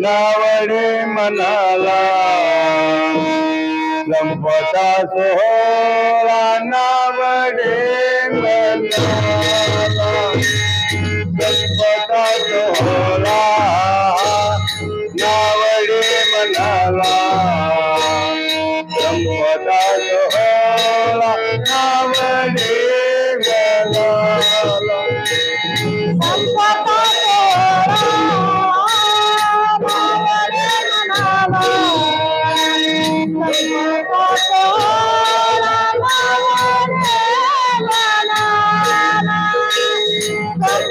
नावडे मनाला संपता सोहळा नावडे मनाला संपता सोहळा नावडे मनाला संपता सोहळा नावडे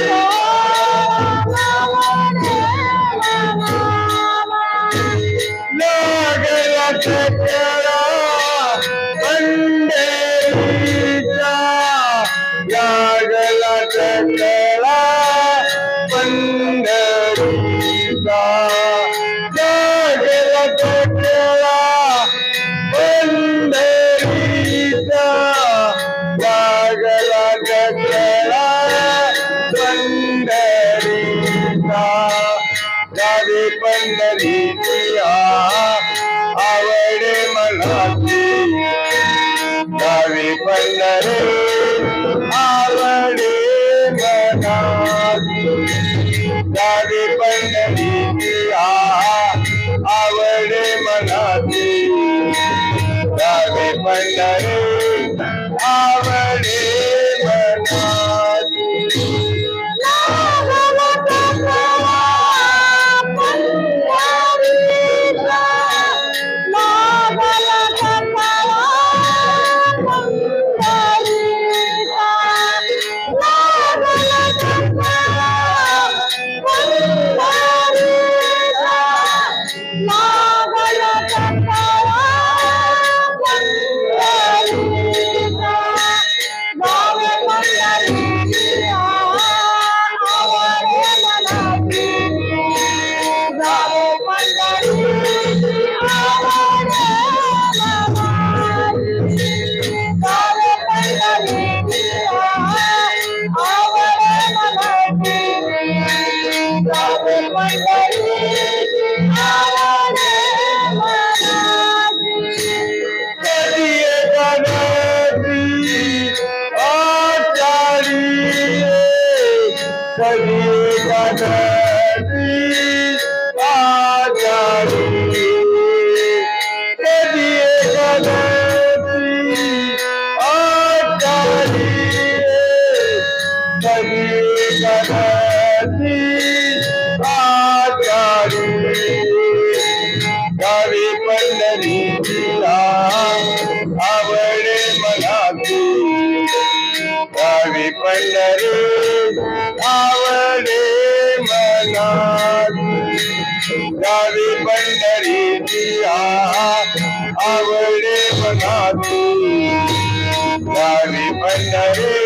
Lord. गावी पंढरीची आवडे मनाती गावी पंढरी मनाची गावी पंढरीची आवडे मनाची गावी पंढरी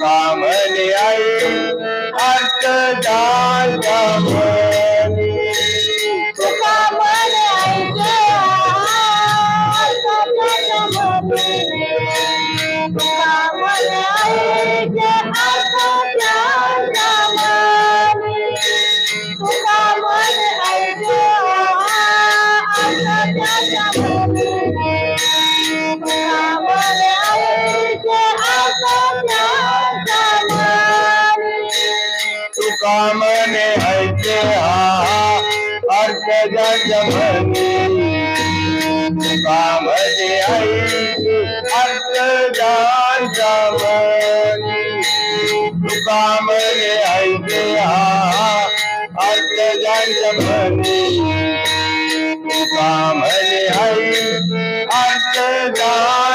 ಕಾಮನೆಯ गजमनी कामदे ऐसी अर्थ गजमनी कामदे ऐसे अर्थ गजमनी कामदे ऐसे अर्थ गजमनी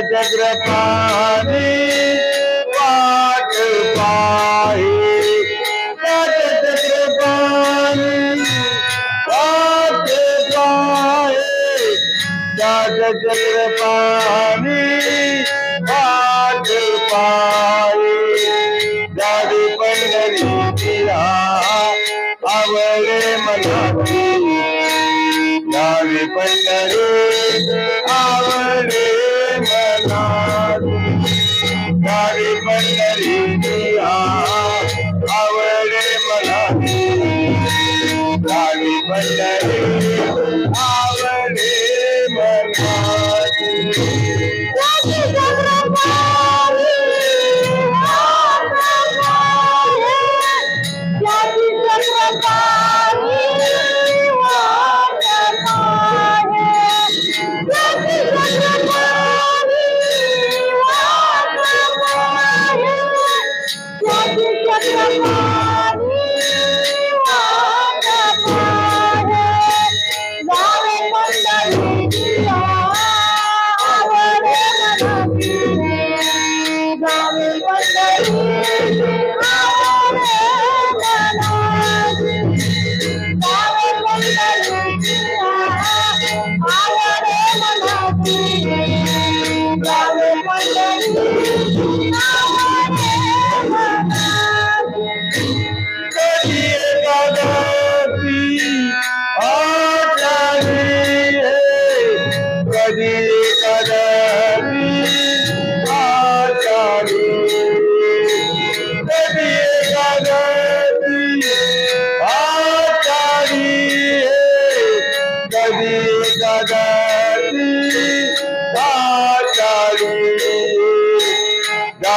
जगृपाने वाट पाहिली जगृपाने वाट पाहे. जगृपाने वाट पाहे.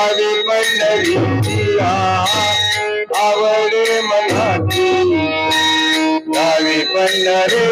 ಕಾವಿ ಮಂಡಳಿ ಅವಳೇ ಮಂಡಳಿ ಕಾವಿ ಪಂಡರೇ